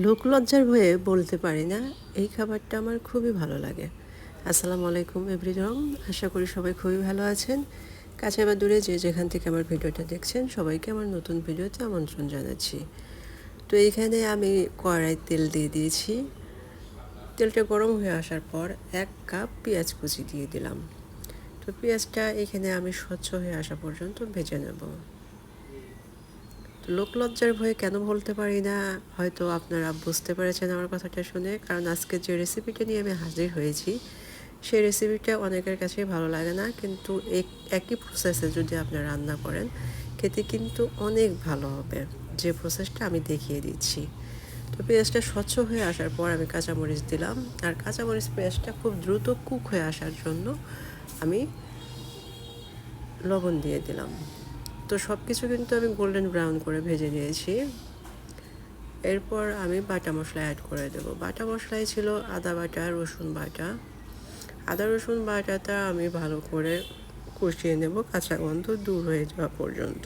লোকলজ্জার ভয়ে বলতে পারি না, এই খাবারটা আমার খুবই ভালো লাগে। আসসালামু আলাইকুম এভরিজন, আশা করি সবাই খুবই ভালো আছেন। কাছে বা দূরে যে যেখান থেকে আমার ভিডিওটা দেখছেন, সবাইকে আমার নতুন ভিডিওতে আমন্ত্রণ জানাচ্ছি। তো এইখানে আমি কড়াই তেল দিয়ে দিয়েছি। তেলটা গরম হয়ে আসার পর এক কাপ পেঁয়াজ কুচি দিয়ে দিলাম। তো পেঁয়াজটা এখানে আমি স্বচ্ছ হয়ে আসা পর্যন্ত ভেজে নেব। লোকলজ্জার ভয়ে কেন বলতে পারি না? হয়তো আপনারা বুঝতে পেরেছেন আমার কথাটা শুনে, কারণ আজকে যে রেসিপিটা নিয়ে আমি হাজির হয়েছি, সেই রেসিপিটা অনেকের কাছেই ভালো লাগে না, কিন্তু একই প্রসেসে যদি আপনারা রান্না করেন, খেতে কিন্তু অনেক ভালো হবে। যে প্রসেসটা আমি দেখিয়ে দিচ্ছি। তো পেঁয়াজটা স্বচ্ছ হয়ে আসার পর আমি কাঁচামরিচ দিলাম, আর কাঁচামরিচ পেঁয়াজটা খুব দ্রুত কুক হয়ে আসার জন্য আমি লবণ দিয়ে দিলাম। তো সব কিছু কিন্তু আমি গোল্ডেন ব্রাউন করে ভেজে নিয়েছি। এরপর আমি বাটা মশলা অ্যাড করে দেব। বাটা মশলায় ছিল আদা বাটা, রসুন বাটা। আদা, রসুন বাটাটা আমি ভালো করে কষিয়ে নেব, কাঁচা গন্ধ দূর হয়ে যাওয়া পর্যন্ত।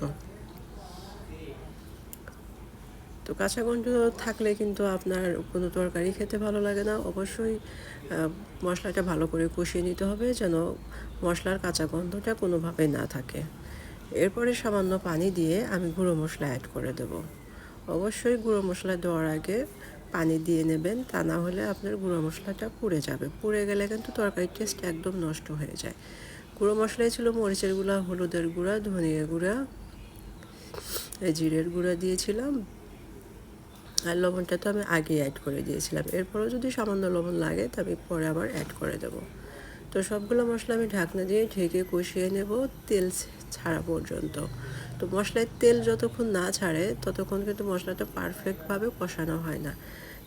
তো কাঁচা গন্ধ থাকলে কিন্তু আপনার কোনো তরকারি খেতে ভালো লাগে না। অবশ্যই মশলাটা ভালো করে কষিয়ে নিতে হবে যেন মশলার কাঁচা গন্ধটা কোনোভাবে না থাকে। এরপরে সামান্য পানি দিয়ে আমি গুঁড়ো মশলা অ্যাড করে দেব। অবশ্যই গুঁড়ো মশলা দেওয়ার আগে পানি দিয়ে নেবেন, তা না হলে আপনার গুঁড়ো মশলাটা পুড়ে যাবে। পুড়ে গেলে কিন্তু তরকারির টেস্ট একদম নষ্ট হয়ে যায়। গুঁড়ো মশলাই ছিল মরিচের গুঁড়া, হলুদের গুঁড়া, ধনিয়া গুঁড়া জিরের গুঁড়া দিয়েছিলাম। আর লবণটা তো আমি আগে অ্যাড করে দিয়েছিলাম। এরপরও যদি সামান্য লবণ লাগে, তা আমি পরে আবার অ্যাড করে দেবো। তো সবগুলো মশলা আমি ঢাকনা দিয়ে ঢেকে কষিয়ে নেব তেল ছাড়া পর্যন্ত। তো মশলায় তেল যতক্ষণ না ছাড়ে, ততক্ষণ কিন্তু মশলাটা পারফেক্টভাবে কষানো হয় না।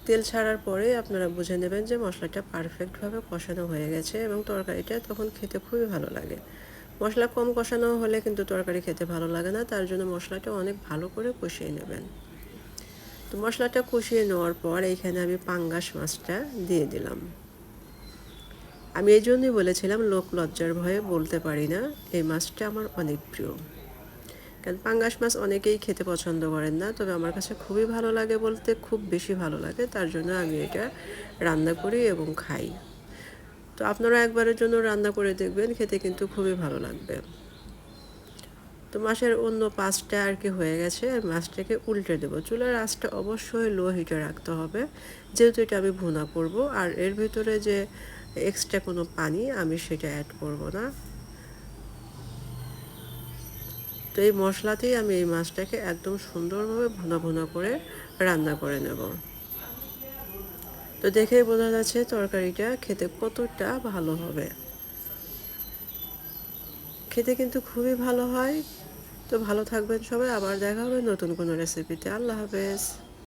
তেল ছাড়ার পরে আপনারা বুঝে নেবেন যে মশলাটা পারফেক্টভাবে কষানো হয়ে গেছে এবং তরকারিটা তখন খেতে খুবই ভালো লাগে। মশলা কম কষানো হলে কিন্তু তরকারি খেতে ভালো লাগে না, তার জন্য মশলাটা অনেক ভালো করে কষিয়ে নেবেন। তো মশলাটা কষিয়ে নেওয়ার পর এইখানে আমি পাঙ্গাস মাছটা দিয়ে দিলাম। আমি এই জন্যই বলেছিলাম, লোক লজ্জার ভয়ে বলতে পারি না। এই মাছটা আমার অনেক প্রিয়। কারণ পাঙ্গাস মাছ অনেকেই খেতে পছন্দ করেন না, তবে আমার কাছে খুবই ভালো লাগে বলতে খুব বেশি ভালো লাগে। তার জন্য আমি এটা রান্না করি এবং খাই। তো আপনারা একবারের জন্য রান্না করে দেখবেন, খেতে কিন্তু খুবই ভালো লাগবে। তো মাছের অন্য পাঁচটা আর কি হয়ে গেছে মাছটাকে উল্টে দেবো। চুলার আঁচটা অবশ্যই লো হিটে রাখতে হবে। যেহেতু এটা আমি ভুনা করব, আর এর ভিতরে যে এক্সট্রা কোনো পানি আমি সেটা অ্যাড করব না। তো এই মশলাতেই আমি এই মাছটাকে একদম সুন্দরভাবে ভুনা ভুনা করে রান্না করে নেব। তো দেখেই বোঝা যাচ্ছে তরকারিটা খেতে কতটা ভালো হবে। খেতে কিন্তু খুবই ভালো হয়। তো ভালো থাকবেন সবাই, আবার দেখা হবে নতুন কোনো রেসিপিতে আল্লাহ হাফেজ।